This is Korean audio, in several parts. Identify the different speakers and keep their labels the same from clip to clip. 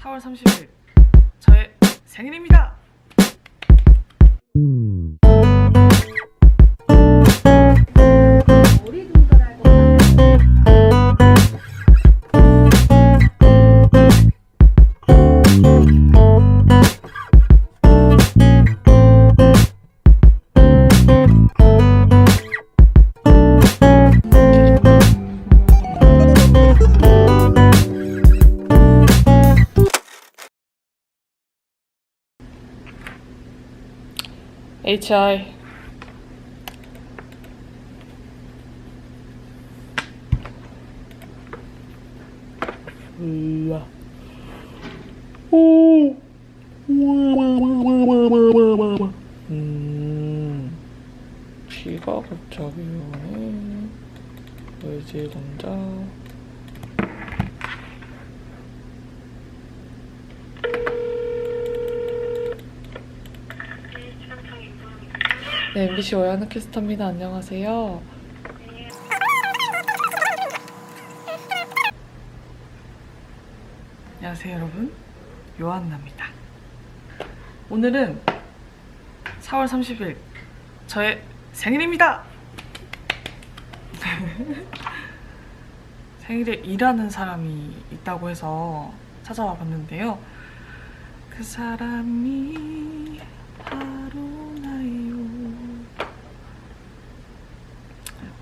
Speaker 1: 4월 30일 저의 생일입니다. HI 으아. 오. 음. 쥐가 갑자기 오네. 의지 동작. 네, MBC 오야는 캐스터입니다. 안녕하세요. 안녕하세요, 여러분. 요한나입니다. 오늘은 4월 30일 저의 생일입니다. 생일에 일하는 사람이 있다고 해서 찾아와 봤는데요. 그 사람이 바로 나예요.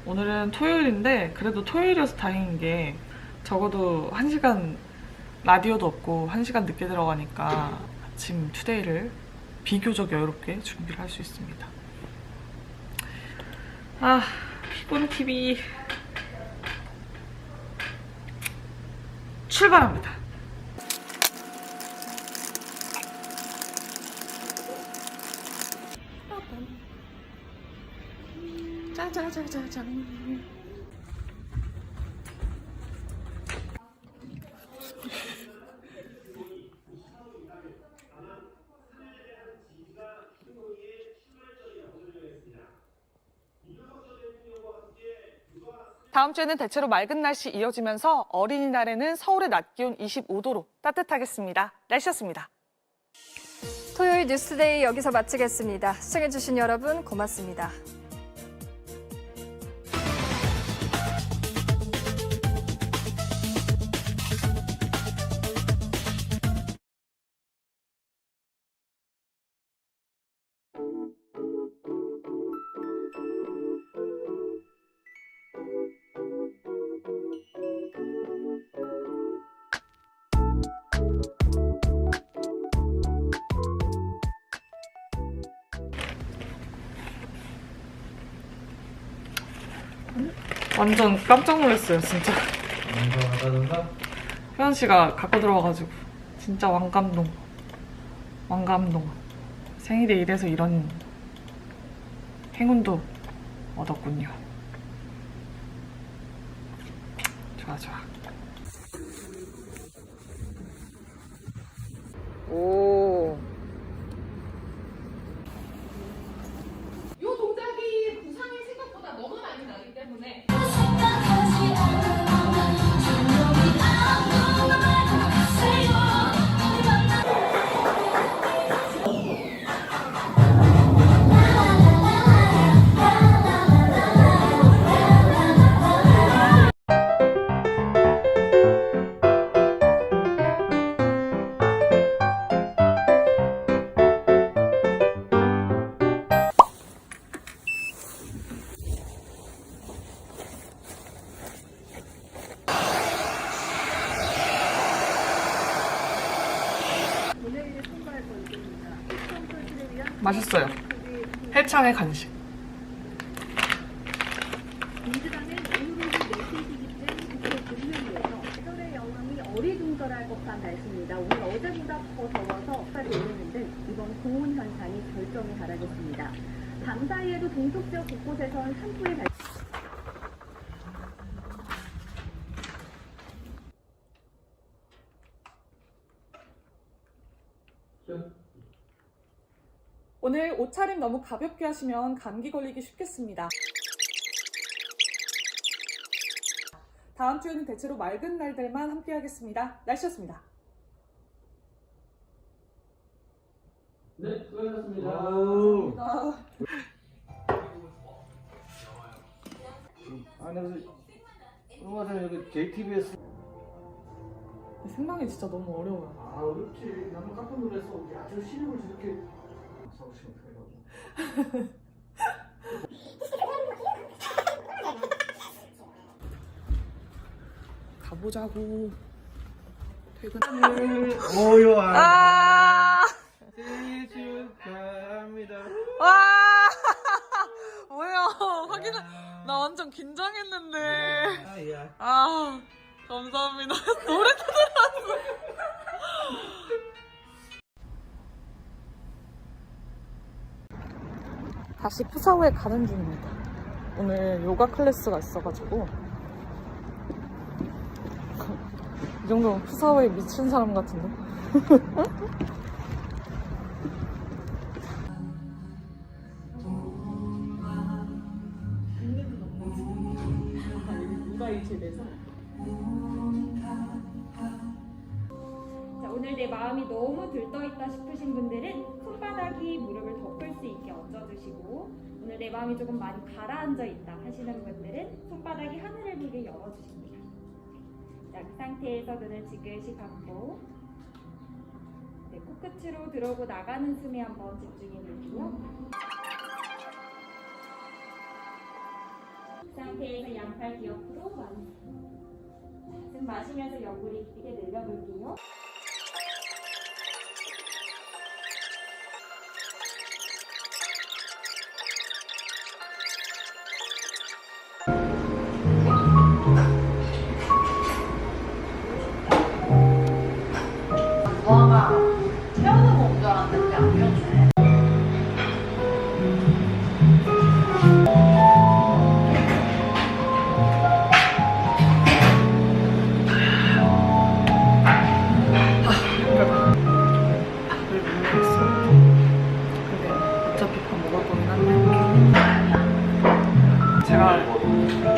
Speaker 1: 오늘은 토요일인데 그래도 토요일이어서 다행인 게 적어도 1시간 라디오도 없고 1시간 늦게 들어가니까 아침 투데이를 비교적 여유롭게 준비를 할 수 있습니다. 아, 피곤 TV 출발합니다. 짜자자자잔. 다음 주에는 대체로 맑은 날씨 이어지면서 어린이날에는 서울의 낮 기온 25도로 따뜻하겠습니다. 날씨였습니다.
Speaker 2: 토요일 뉴스데이 여기서 마치겠습니다. 시청해주신 여러분 고맙습니다.
Speaker 1: 완전 깜짝 놀랐어요, 진짜. 효연 씨가 갖고 들어와가지고 진짜 왕감동. 왕감동. 생일에 이래서 이런 행운도 얻었군요. 좋아, 좋아. 오.
Speaker 3: 서 쌀이 오르는데 이번 고온 현상이 결정에 달하겠습니다. 밤 사이에도 동쪽 지역 곳곳에선 산불이 발
Speaker 1: 오늘 옷차림 너무 가볍게 하시면 감기 걸리기 쉽겠습니다. 다음 주에는 대체로 맑은 날들만 함께 하겠습니다. 날씨였습니다.
Speaker 4: 네, 수고하셨습니다. 안에서 영화사 여기 JTBS
Speaker 1: 생방이 진짜 너무 어려워요.
Speaker 4: 아 어렵지 나도 깜짝 놀랐어 야저 시력을 저렇게
Speaker 1: 가보자고. 퇴근.
Speaker 4: 오요
Speaker 1: 아!
Speaker 4: 생일 축하합니다
Speaker 1: 와! 뭐야? 확인. 나 완전 긴장했는데.
Speaker 4: 아야
Speaker 1: 아, 감사합니다. 노래 들어왔어. 다시 푸사오에 가는 중입니다. 오늘 요가 클래스가 있어가지고 이 정도면 푸사오에 미친 사람 같은데?
Speaker 5: 자, 오늘 내 마음이 너무 들떠있다 싶으신 분들은 손바닥이 무릎을 덮을 수 있게 얹어주시고 오늘 내 마음이 조금 많이 가라앉아 있다 하시는 분들은 손바닥이 하늘을 보게 열어주십니다. 자, 그 상태에서 눈을 지그시 감고 네, 코끝으로 들어오고 나가는 숨에 한번 집중해 볼게요. 이 상태에서 양팔 기옆으로 완성. 숨 마시면서 옆구리 깊게 늘려볼게요.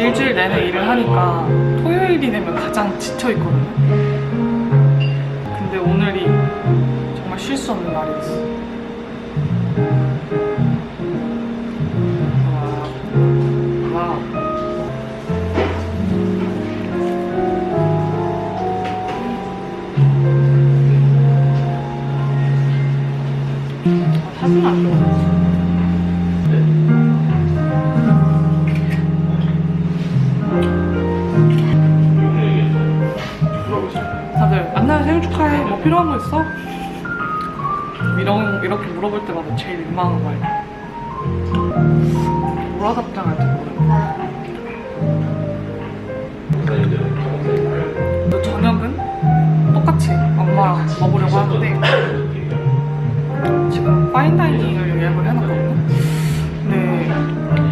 Speaker 1: 일주일 내내 일을 하니까 토요일이 되면 가장 지쳐있거든요. 근데 오늘이 정말 쉴 수 없는 날이었어. 와. 와. 사진 안 찍어. 다들 안나 생일 축하해. 뭐 필요한 거 있어? 이런 이렇게 물어볼 때마다 제일 민망한 말. 뭐라 답장할지 모르겠어. 또 저녁은 똑같이 엄마랑 먹으려고 하는데 지금 파인다이닝을 예약을 해놨거든요. 근데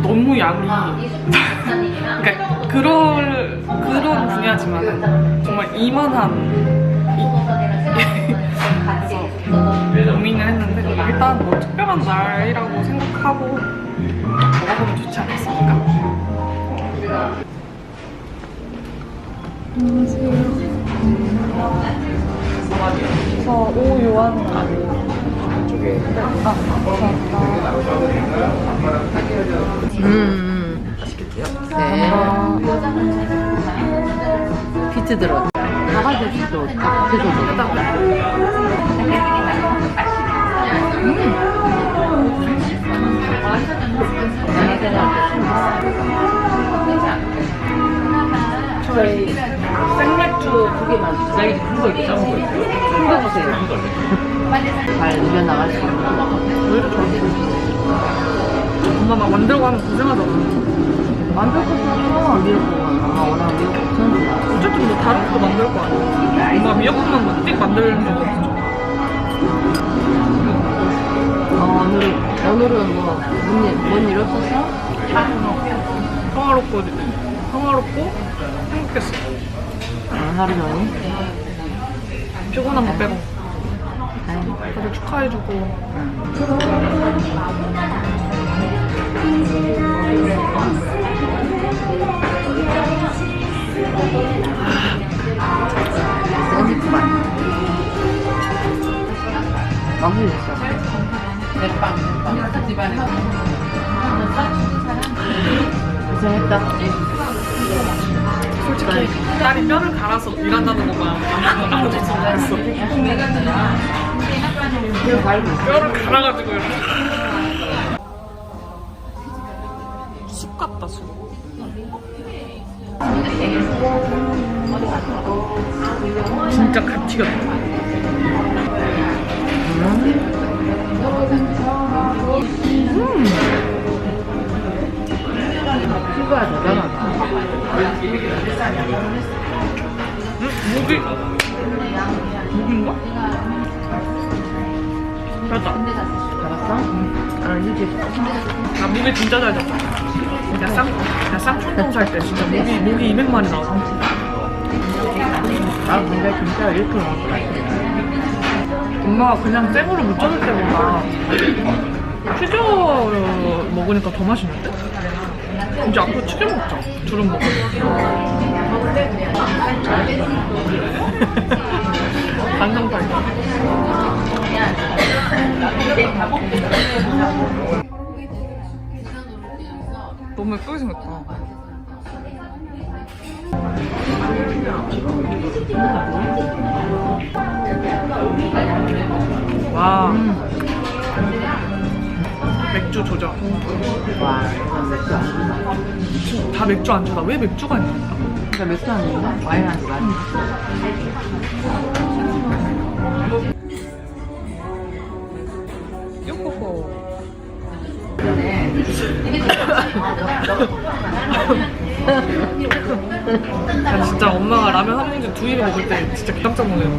Speaker 1: 너무 양이 그러니까 그럴 그런 분야지만 정말 이만한 고민을 했는데 일단 뭐 특별한 날이라고 생각하고 먹어보면 좋지 않겠습니까? 안녕하세요. 저 오요한. 이쪽에 아 감사합니다.
Speaker 6: 음. 네. 비트 들어. 나가서 밖에서 먹다.
Speaker 1: 저희 생맥주 두 개만 저희 큰거 있죠? 큰거 주세요.
Speaker 6: 잘 누벼 나갈 수 있는.
Speaker 1: 왜 이렇게 저렇게 엄마 막 만들고 하면 고생하잖아.
Speaker 6: 만들 것도 미역국. 아, 워낙 미역국 없었는데.
Speaker 1: 어쨌든 뭐 다른 것도 만들 거 아니야. 엄마 미역국만 뭐띡 만드는 적 없죠.
Speaker 6: 어, 오늘, 오늘은 뭐, 뭔, 일- 뭔일 없었어?
Speaker 1: 평화롭고 평화롭고 행복했어.
Speaker 6: 아, 하루 종일?
Speaker 1: 피곤한 거 빼고. 다들 축하해주고
Speaker 6: 샌 맛. 너무 있어. 고생했다.
Speaker 1: 솔직히 딸이 뼈를 갈아서 일한다는 것만 알아줬으면 좋겠어. 뼈를 갈아가지고 이렇게. 진짜 갓 튀겼다.
Speaker 6: 피부가 대단하다.
Speaker 1: 응? 무기 무기인가? 맞다.
Speaker 6: 알았어? 아, 이제
Speaker 1: 나 무기 진짜 잘 잡아. 야 쌍, 야 쌍촌동 살 때 진짜 무기 무기 200마리 나와.
Speaker 6: 아, 근데 진짜 이렇게 같아.
Speaker 1: 엄마가 그냥 생으로 무쳐줄 때보다 튀겨 먹으니까 더 맛있는데? 이제 앞으로 튀겨 먹자. 두릅 먹어. 반성팔. 너무 예쁘게 생겼다. 와. 맥주 조져.
Speaker 6: 와, 이건 맥주 아닌가?
Speaker 1: 다 맥주 안주다. 왜 맥주가 있냐?
Speaker 6: 그러니까 맥주 아닌가? 와인 아닌가?
Speaker 1: 요호호. 난 진짜 엄마가 라면 한 봉지 두 입에 먹을 때 진짜 깜짝 놀래요.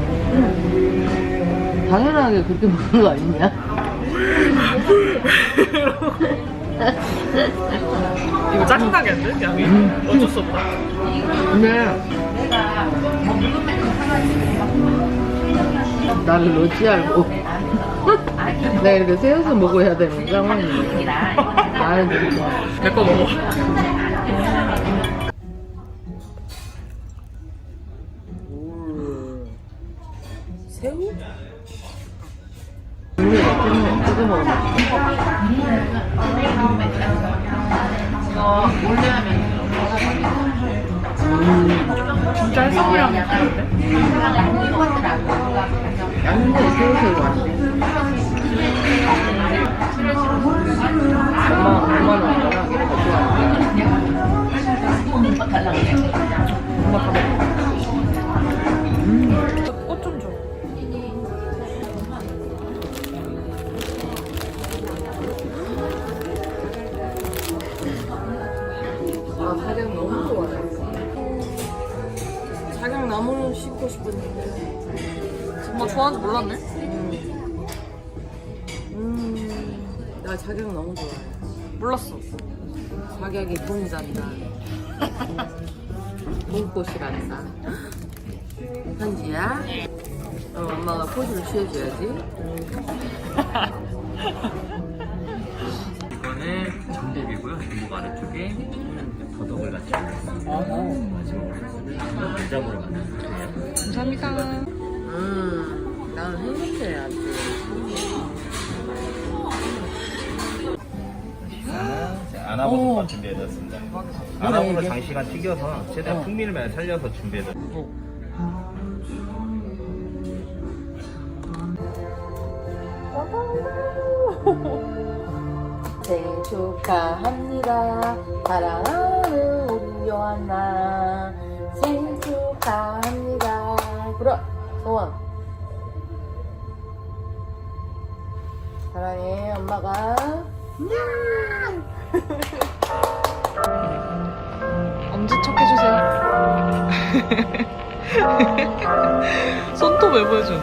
Speaker 6: 당연하게 그렇게 먹는 거 아니냐?
Speaker 1: 이거 짜증나겠는데? 양이? 어쩔 수 없다.
Speaker 6: 근데 나를 놓지 알고 내가 이렇게 세워서 먹어야 되는 상황이네 나는 진짜
Speaker 1: 내거 먹어.
Speaker 6: 새우? 우리 찍어 찍어 먹으면
Speaker 1: 진짜 해산물이랑 같은데?
Speaker 6: 양념에 새우 새우 왔네 나 자격 너무 좋아해
Speaker 1: 몰랐어.
Speaker 6: 자격이 동자다 눈꽃이란다 현지야 어, 엄마가 포즈를 취해줘야지
Speaker 7: 이거는 전복이고요. 전복 아래쪽에 더덕을 같이 마지막으로 간장으로 만든 거예요.
Speaker 1: 감사합니다.
Speaker 6: 음 나는 행복해 아주
Speaker 7: 아나버섯 준비해뒀습니다. 아나버섯 장시간 튀겨서 최대한 풍미를 살려서 준비해뒀습니다.
Speaker 6: 생일 축하합니다. 사랑하는 우리 요한나. 생일 축하합니다. 불어, 소원. 사랑해, 엄마가.
Speaker 1: 엄지척 해주세요. 손톱 왜 보여주는